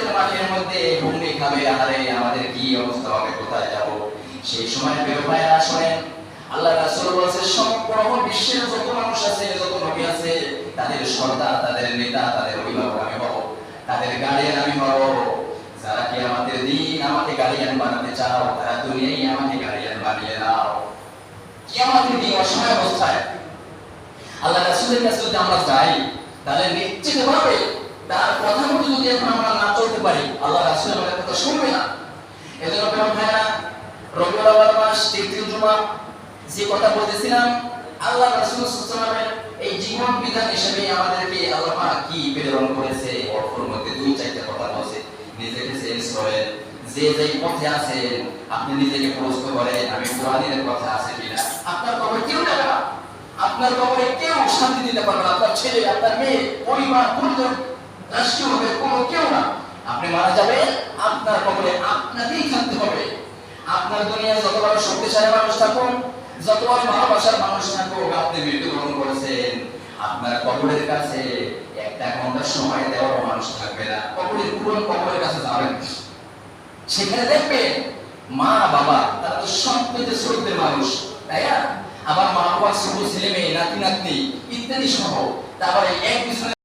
কেয়ামতের মাঠের মধ্যে ভূমি খাবে আহারে আমাদের কি অবস্থা হবে, কোথায় যাব? সেই সময় ভাইরা শোনেন। আল্লাহ রাসূল বলেছে সম্পূর্ণ বিশ্বের যত মানুষ আছে, যত নবী আছে, তাদের সর্দার, তাদের নেতা, তাদের অভিভাবক আমি হব, তাদের গার্ডিয়ান আমি হব। যারা কি আমাদের দিন আমাকে গার্ডিয়ান বানাতে চাও, তারা দুনিয়ায় আমাকে গার্ডিয়ান বানিয়ে দাও কি আমাদের দিন অসময় অবস্থায়? আল্লাহ রাসূলের কাছে যদি আমরা যাই, তাহলে নিশ্চিত ভাবে তার কথা মতো যদি আমরা পারি আল্লাহ রাসূল আমাদের কথা শুনবে না। এজন্য প্রিয় ভাইরা রবিউল আউয়াল মাস, তৃতীয় জুমা, যে কথা বলতেছিলাম আল্লাহ রাসূল সাল্লাল্লাহু এই জীবন বিধান হিসেবে আমাদেরকে আল্লাহ পাক কি প্রেরণ করেছে? অর্থের মধ্যে দুই চারটা কথা বলছে। নিজেকে চেঞ্জ করেন, যে যেই পথে আছেন, আপনি নিজেকে প্রশ্ন করেন, আমি কোরআনের কথা আছে কিনা। আপনার কবর কেউ না। আপনার কবরে কেউ শান্তি দিতে পারবে আপনার ছেলে, আপনার মেয়ে, পরিবার, পরিজন রাষ্ট্রীয় হবে কোনো কেউ না। আপনি মারা যাবেন, আপনার কবরে আপনাকেই থাকতে হবে। আপনার দুনিয়ায় যত বড় শক্তিশালী মানুষ থাকুন, যত বড় ভালোবাসার মানুষ থাকুক, আপনি মৃত্যুবরণ করেছেন। আপনার কবরের কাছে একটা ঘণ্টার সময় দেওয়ার মানুষ থাকবে না। কবরের পুরনো কবরের কাছে যাবেন সেখানে দেখবেন মা, বাবা, তারা তো সবথেকে শ্রদ্ধের মানুষ, তাই না? আবার মা বাবার ছোট ছেলে মেয়ে নাতি নাতনি ইত্যাদি সহ তারপরে এক পিছনে